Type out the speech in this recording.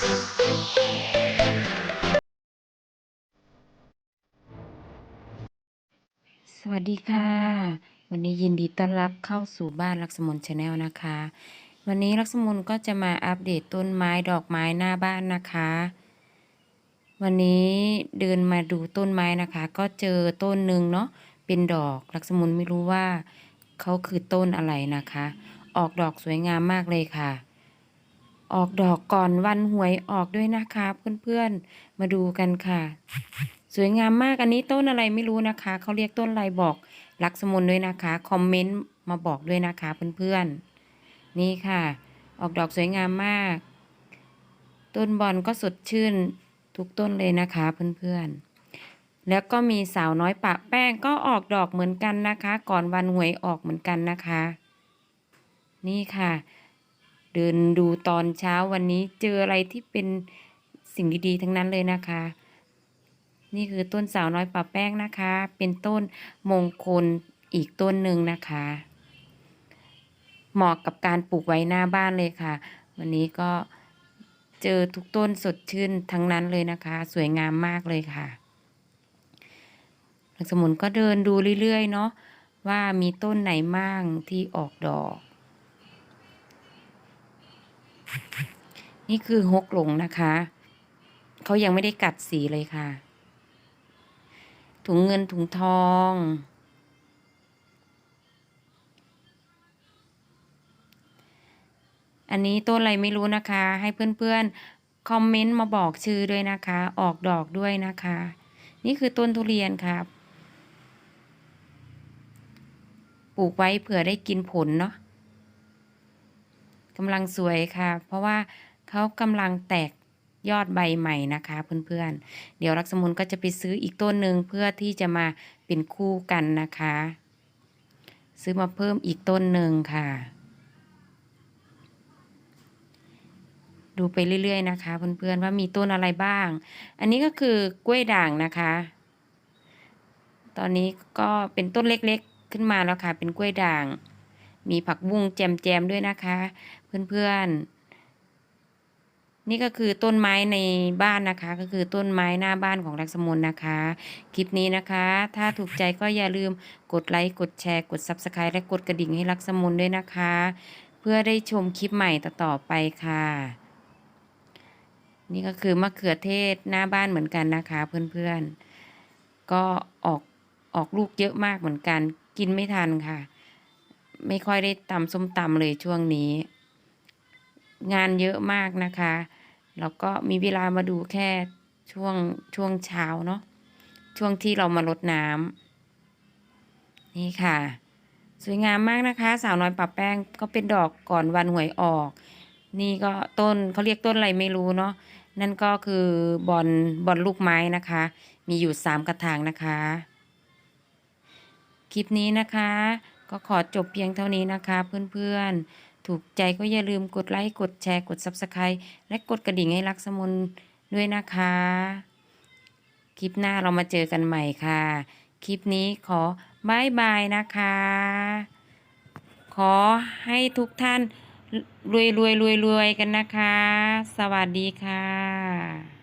สวัสดีค่ะ วันนี้ยินดีต้อนรับเข้าสู่บ้านลักษมนชาแนลนะคะ วันนี้ลักษมนก็จะมาอัปเดตต้นไม้ดอกไม้หน้าบ้านนะคะ วันนี้เดินมาดูต้นไม้นะคะ ก็เจอต้นหนึ่งเนาะเป็นดอกลักษมนไม่รู้ว่าเขาคือต้นอะไรนะคะ ออกดอกสวยงามมากเลยค่ะ ออกดอกก่อนวันหวยออกด้วยนะคะเพื่อนๆ มาดูกันค่ะ สวยงามมากอันนี้ต้นอะไรไม่รู้นะคะ เขาเรียกต้นอะไรบอกลักษมนด้วยนะคะ คอมเมนต์มาบอกด้วยนะคะเพื่อนๆ นี่ค่ะ ออกดอกสวยงามมาก ต้นบอนก็สดชื่นทุกต้นเลยนะคะเพื่อนๆแล้วก็มีสาวน้อยปะแป้งก็ออกดอกเหมือนกันนะคะ ก่อนวันหวยออกเหมือนกันนะคะ นี่ค่ะ เดินดูตอนเช้าวันนี้เจออะไรที่เป็นสิ่งดีๆทั้งนั้นเลยนะคะ นี่คือต้นสาวน้อยป่าแป้งนะคะ เป็นต้นมงคลอีกต้นหนึ่งนะคะ เหมาะกับการปลูกไว้หน้าบ้านเลยค่ะ วันนี้ก็เจอทุกต้นสดชื่นทั้งนั้นเลยนะคะ สวยงามมากเลยค่ะหลักสมุนก็เดินดูเรื่อยๆเนาะว่ามีต้นไหนมั่งที่ออกดอก นี่คือฮกหลงนะคะ เขายังไม่ได้กัดสีเลยค่ะ ถุงเงินถุงทอง อันนี้ต้นอะไรไม่รู้นะคะ ให้เพื่อนๆ คอมเมนต์มาบอกชื่อด้วยนะคะ ออกดอกด้วยนะคะ นี่คือต้นทุเรียนครับ ปลูกไว้เผื่อได้กินผลเนาะ กำลังสวยค่ะ เพราะว่าเขากำลังแตกยอดใบใหม่นะคะเพื่อนๆ เดี๋ยวรักสมุนก็จะไปซื้ออีกต้นหนึ่งเพื่อที่จะมาเป็นคู่กันนะคะ ซื้อมาเพิ่มอีกต้นหนึ่งค่ะ ดูไปเรื่อยๆนะคะเพื่อนๆว่ามีต้นอะไรบ้าง อันนี้ก็คือกล้วยด่างนะคะ ตอนนี้ก็เป็นต้นเล็กๆขึ้นมาแล้วค่ะ เป็นกล้วยด่าง มีผักบุ้งแจมๆด้วยนะคะ เพื่อนๆ นี่ก็คือต้นไม้ในบ้านนะคะ ก็คือต้นไม้หน้าบ้านของรักสมุนนะคะ คลิปนี้นะคะ ถ้าถูกใจก็อย่าลืมกดไลค์กดแชร์กด Subscribe และกดกระดิ่งให้รักสมุนด้วยนะคะ เพื่อได้ชมคลิปใหม่ต่อๆไปค่ะ นี่ก็คือมะเขือเทศหน้าบ้านเหมือนกันนะคะ เพื่อนๆ ก็ออกออกลูกเยอะมากเหมือนกันกินไม่ทันค่ะ ไม่ค่อยได้ตำส้มตำเลยช่วงนี้ งานเยอะมากนะคะ แล้วก็มีเวลามาดูแค่ช่วงช่วงเช้าเนาะช่วงที่เรามารดน้ำนี่ค่ะ สวยงามมากนะคะ สาวน้อยปะแป้งก็เป็นดอกก่อนวันหวยออก นี่ก็ต้นเขาเรียกต้นอะไรไม่รู้เนาะนั่นก็คือบอลบอลลูกไม้นะคะ มีอยู่สามกระถางนะคะ คลิปนี้นะคะ ก็ขอจบเพียงเท่านี้นะคะเพื่อนๆ ถูกใจก็อย่าลืมกดไลค์กดแชร์กด Subscribe และกดกระดิ่งให้รักสมุนด้วยนะคะ คลิปหน้าเรามาเจอกันใหม่ค่ะ คลิปนี้ขอบายบายนะคะ ขอให้ทุกท่านรวยรวยรวยรวยๆกันนะคะ สวัสดีค่ะ